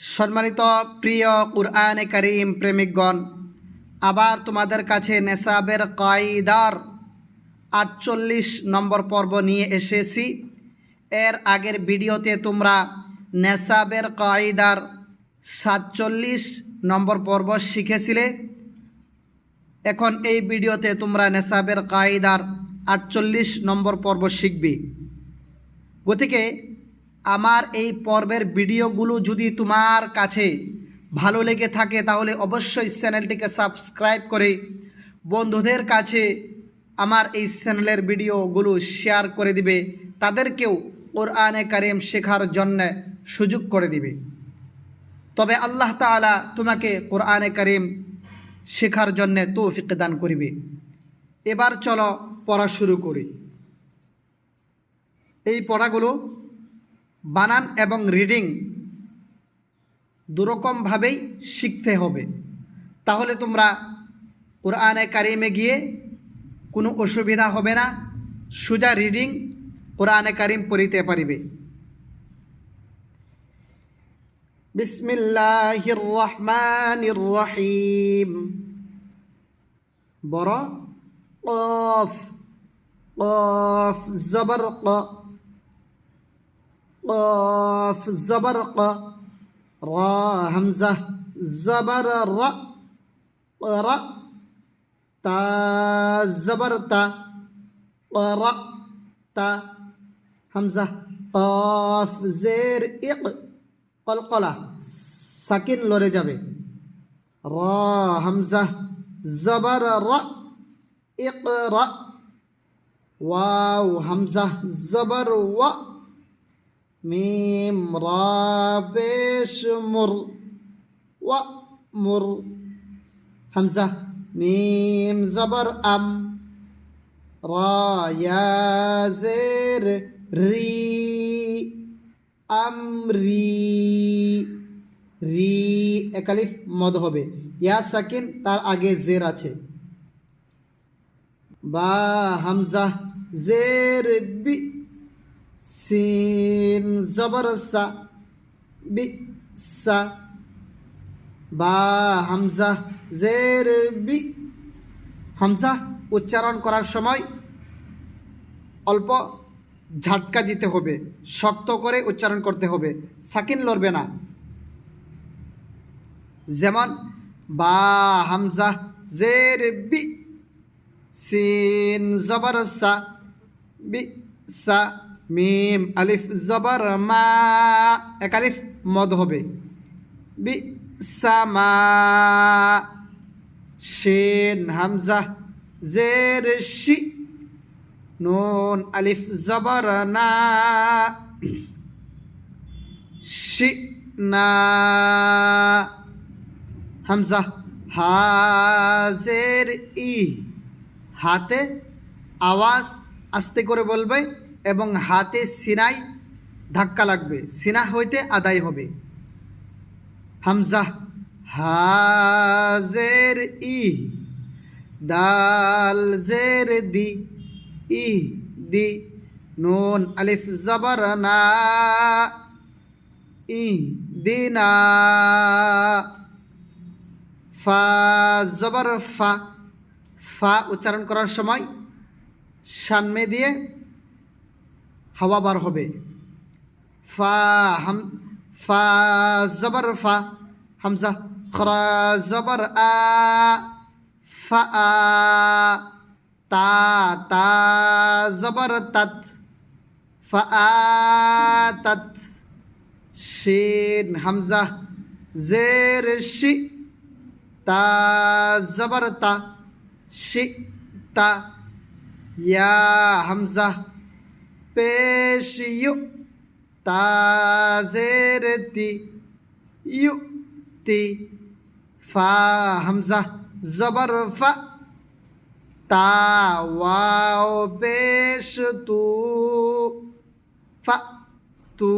সম্মানিত প্রিয় কুরআনে করিম প্রেমিকগণ, আবার তোমাদের কাছে নেশাবের কায়দার আটচল্লিশ নম্বর পর্ব নিয়ে এসেছি। এর আগের ভিডিওতে তোমরা নেশাবের কায়দার সাতচল্লিশ নম্বর পর্ব শিখেছিলে। এখন এই ভিডিওতে তোমরা নেশাবের কায়দার আটচল্লিশ নম্বর পর্ব শিখবে। গতিকে আমার এই পর্বের ভিডিওগুলো যদি তোমার কাছে ভালো লেগে থাকে, তাহলে অবশ্যই চ্যানেলটিকে সাবস্ক্রাইব করে বন্ধুদের কাছে আমার এই চ্যানেলের ভিডিওগুলো শেয়ার করে দিবে। তাদেরকেও কোরআনে কারিম শেখার জন্য সুযোগ করে দিবে। তবে আল্লাহ তাআলা তোমাকে কোরআনে কারিম শেখার জন্য তৌফিক দান করিবে। এবার চলো পড়া শুরু করি। এই পড়াগুলো বানান এবং রিডিং দুরকমভাবেই শিখতে হবে। তাহলে তোমরা কোরআনে কারিমে গিয়ে কোনো অসুবিধা হবে না, সোজা রিডিং কোরআনে কারিম পড়িতে পারিবে। রহিম বড় জবর قاف زبر قا را همزة زبر را را تا زبر تا قرأ تا همزة قاف زير إق قلقلة ساكن لوري جابي را همزة زبر را اقرأ واو همزة زبر و রা পেশ মুর ওয়া মুর হামজা মিম জবর আম রা ইয়া জের রি আমরি রি একালিফ মদ হবে। ইয়া সাকিন তার আগে জের আছে। বা হামজা, জের বি সিন জবর সা, বি সা, বা হামজা, জের, বি। হামজা উচ্চারণ করার সময় অল্প ঝাটকা দিতে হবে, শক্ত করে উচ্চারণ করতে হবে, সাকিন লড়বে না। যেমন, বা হামজা, জের, বি। সিন জবর সা, বি সা। মিম, আলিফ, জবর, মা, এক আলিফ, মদ হবে। বি শিন, হামজা, জের, শি, নুন, আলিফ, জবর, না, শি, না, হামজা হাজের ই, হাতে আওয়াজ আস্তে করে বলবে। এবং হাতে সিনাই ধাক্কা লাগবে। সিনা হইতে আদায় হবে। হামজা, হাজের ই, দাল জের দি, ই, দি, নুন, আলিফ, জবর, না, ই দিনা ফা, জবর, ফা ফা উচ্চারণ করার সময় সানমে দিয়ে হাওয়া বার হবে। ফা হাম, ফা জবর ফা, হামজা খরা জবর আ, ফা আ, তা তা জবর তত, ফা আ, তত, শিন, হামজা, জের, শি, তা জবর তা, শি, তা, ইয়া, হামজা ইউ তাজের তি ইউ তি ফা হামজা জবর ফা তা ওয়াও পেশ তু ফা তু